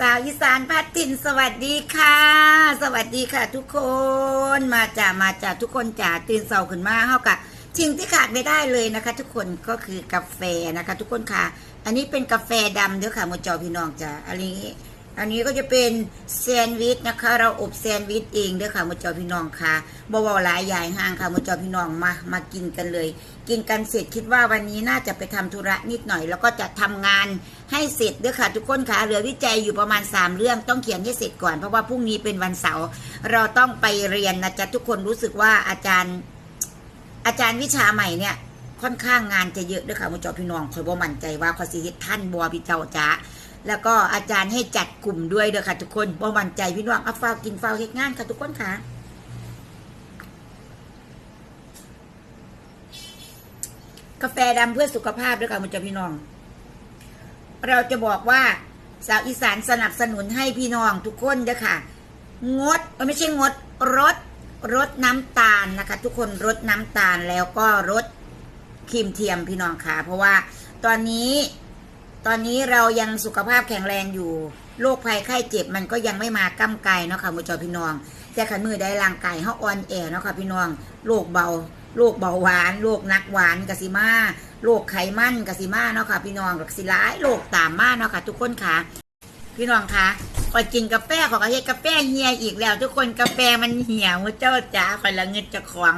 สาวอีสานพัดถิ่นสวัสดีค่ะ สวัสดีค่ะ ทุกคนมาจากมาจากทุกคนจ่าตื่นเสาขึ้นมาเฮากะสิ่งที่ขาดไม่ได้เลยนะคะ ทุกคนก็คือกาแฟนะคะ ทุกคนค่ะ อันนี้เป็นกาแฟดำเด้อค่ะมจอพี่น้องจ้าอันนี้ อันนี้ก็จะเป็นแซนด์วิชนะคะ เราอบแซนด์วิชเองเด้อค่ะมจอพี่น้องค่ะบวหลายใหญ่ห่างค่ะมจอพี่น้องมามากินกันเลย กินกันเสร็จคิดว่าวันนี้น่าจะไปทำธุระนิดหน่อย แล้วก็จะทำงานให้เสร็จเด้อค่ะ ทุกคนค่ะเหลือวิจัยอยู่ประมาณ 3 เรื่องต้องเขียนให้เสร็จก่อนเพราะว่าพรุ่งนี้เป็นวันเสาร์เราต้องไปเรียนนะจ๊ะทุกคนรู้สึกว่าอาจารย์อาจารย์วิชาใหม่เนี่ยค่อนข้างงานจะเยอะด้วยค่ะมจอพี่น้องคอยบ่มั่นใจว่าคอยสิเฮ็ดท่านบัวพี่เจ้าจ้า แล้วก็อาจารย์ให้จัดกลุ่มด้วยเด้อค่ะ ทุกคนบ่มั่นใจพี่น้องเอาฟ้ากินฟ้าเฮ็ดงานค่ะทุกคนค่ะกาแฟดำเพื่อสุขภาพด้วยค่ะมันจะพี่น้อง เราจะบอกว่าสาวอีสานสนับสนุนให้พี่น้องทุกคนเด้อค่ะ งดไม่ใช่งดรดรดน้ำตาลนะคะ ทุกคนรดน้ำตาลแล้วก็รดครีมเทียมพี่น้องค่ะ เพราะว่าตอนนี้ ตอนนี้เรายังสุขภาพแข็งแรงอยู่โรคภัยไข้เจ็บมันก็ยังไม่มาก้ำไกลเนาะค่ะมือจอพี่น้อง แต่ขันมือได้ร่างกายเขาอ่อนแอเนาะค่ะพี่น้องโรคเบาโรคเบาหวานโรคนักหวานกสิมาโรคไขมันกสิมาเนาะค่ะพี่น้องกสิร้ายโรคตามมาเนาะค่ะทุกคนค่ะ พี่น้องคะก่อนกินกาแฟขอกระเทศกาแฟเฮียอีกแล้ว ทุกคนกาแฟมันเหี่ยวมือเจ้าจ๋าคอยละเงินจะของ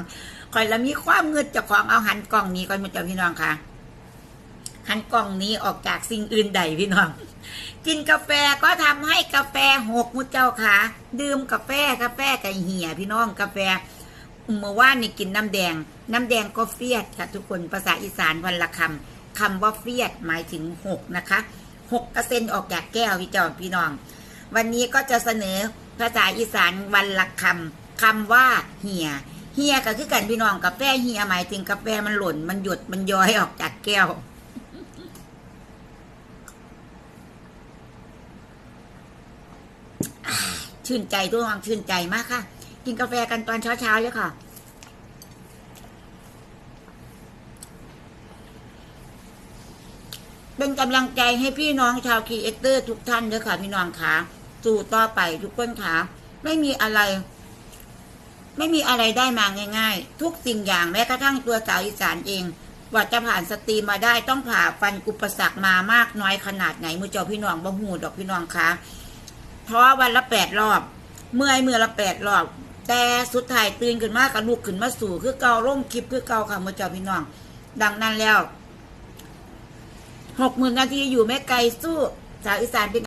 คอยละมีความเงินจะของเอาหันกล่องนี้ก่อนมือเจ้าพี่น้องค่ะ หันกล่องนี้ออกจากสิ่งอื่นใดพี่น้อง กินกาแฟก็ทำให้กาแฟหกมุดเจ้าค่ะดื่มกาแฟกาแฟกับเหี่ยพี่น้องกาแฟเมื่อวานนี่กินน้ำแดง น้ำแดงก็เฟียดค่ะทุกคนภาษาอีสานวันละคำคำว่าเฟียดหมายถึงหกนะคะหกเปอร์เซ็นออกจากแก้วพี่จ้าพี่น้อง วันนี้ก็จะเสนอภาษาอีสานวันละคำคำว่าเหี่ยเหี่ยก็คือกันพี่น้องกาแฟเหี่ยหมายถึงกาแฟมันหล่นมันหยดมันย้อยออกจากแก้ว ชื่นใจทุกคนชื่นใจมากค่ะ กินกาแฟกันตอนเช้าๆเลยค่ะ เป็นกำลังใจให้พี่น้องชาวคีเอเตอร์ ทุกท่านด้วยค่ะ พี่น้องค่ะสู่ต่อไปทุกคนค่ะไม่มีอะไร ไม่มีอะไรได้มาง่าย ๆ ทุกสิ่งอย่างแม้กระทั่งตัวสาวอีสานเองกว่าจะผ่านสตรีมมาได้ต้องผ่าฟันอุปสรรคมามากน้อยขนาดไหนมือเจ้าพี่น้องบ่หูดอกพี่น้องคะ เพราะวันละแปดรอบ เมื่อยเมื่อละแปดรอบ แต่สุดท้ายตื่นขึ้นมากระลุกขึ้นมาสู่คือเก่าร่มคลิปคือเก่าค่ะมือเจ้าพี่น้อง ดังนั้นแล้วหกหมื่นนาทีอยู่ไม่ไกลสู้สาวอีสานเป็น